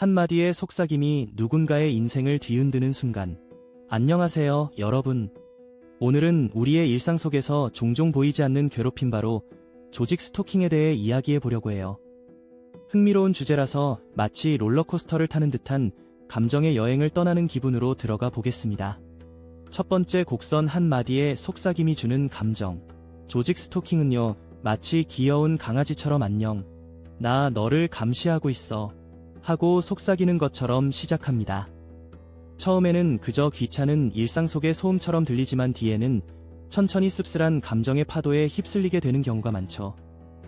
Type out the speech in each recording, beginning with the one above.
한마디의 속삭임이 누군가의 인생을 뒤흔드는 순간. 안녕하세요, 여러분. 오늘은 우리의 일상 속에서 종종 보이지 않는 괴롭힘 바로 조직 스토킹에 대해 이야기해 보려고 해요. 흥미로운 주제라서 마치 롤러코스터를 타는 듯한 감정의 여행을 떠나는 기분으로 들어가 보겠습니다. 첫 번째 곡선 한마디에 속삭임이 주는 감정. 조직 스토킹은요, 마치 귀여운 강아지처럼 안녕. 나 너를 감시하고 있어. 하고 속삭이는 것처럼 시작합니다. 처음에는 그저 귀찮은 일상 속의 소음처럼 들리지만 뒤에는 천천히 씁쓸한 감정의 파도에 휩쓸리게 되는 경우가 많죠.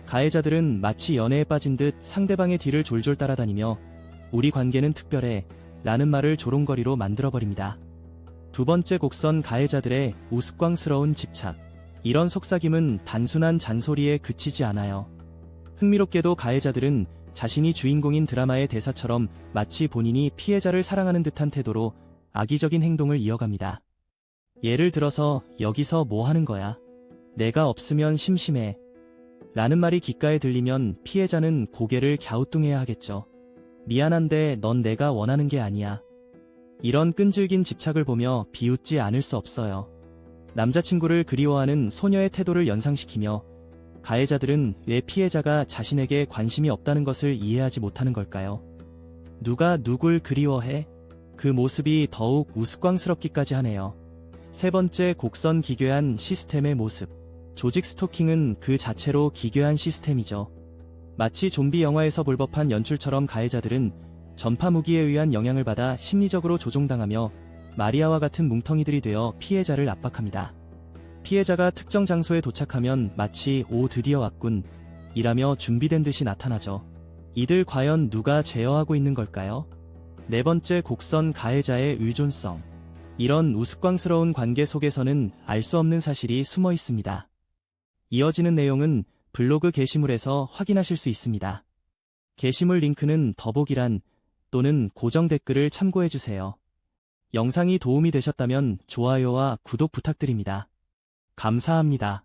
가해자들은 마치 연애에 빠진 듯 상대방의 뒤를 졸졸 따라다니며 우리 관계는 특별해 라는 말을 조롱거리로 만들어버립니다. 두 번째 곡선 가해자들의 우스꽝스러운 집착. 이런 속삭임은 단순한 잔소리에 그치지 않아요. 흥미롭게도 가해자들은 자신이 주인공인 드라마의 대사처럼 마치 본인이 피해자를 사랑하는 듯한 태도로 악의적인 행동을 이어갑니다. 예를 들어서 여기서 뭐 하는 거야? 내가 없으면 심심해. 라는 말이 귓가에 들리면 피해자는 고개를 갸우뚱해야 하겠죠. 미안한데 넌 내가 원하는 게 아니야. 이런 끈질긴 집착을 보며 비웃지 않을 수 없어요. 남자친구를 그리워하는 소녀의 태도를 연상시키며 가해자들은 왜 피해자가 자신에게 관심이 없다는 것을 이해하지 못하는 걸까요? 누가 누굴 그리워해? 그 모습이 더욱 우스꽝스럽기까지 하네요. 세 번째 곡선 기괴한 시스템의 모습. 조직 스토킹은 그 자체로 기괴한 시스템이죠. 마치 좀비 영화에서 볼 법한 연출처럼 가해자들은 전파 무기에 의한 영향을 받아 심리적으로 조종당하며 마리아와 같은 뭉텅이들이 되어 피해자를 압박합니다. 피해자가 특정 장소에 도착하면 마치 오 드디어 왔군 이라며 준비된 듯이 나타나죠. 이들 과연 누가 제어하고 있는 걸까요? 네 번째 곡선 가해자의 의존성. 이런 우스꽝스러운 관계 속에서는 알 수 없는 사실이 숨어 있습니다. 이어지는 내용은 블로그 게시물에서 확인하실 수 있습니다. 게시물 링크는 더보기란 또는 고정 댓글을 참고해주세요. 영상이 도움이 되셨다면 좋아요와 구독 부탁드립니다. 감사합니다.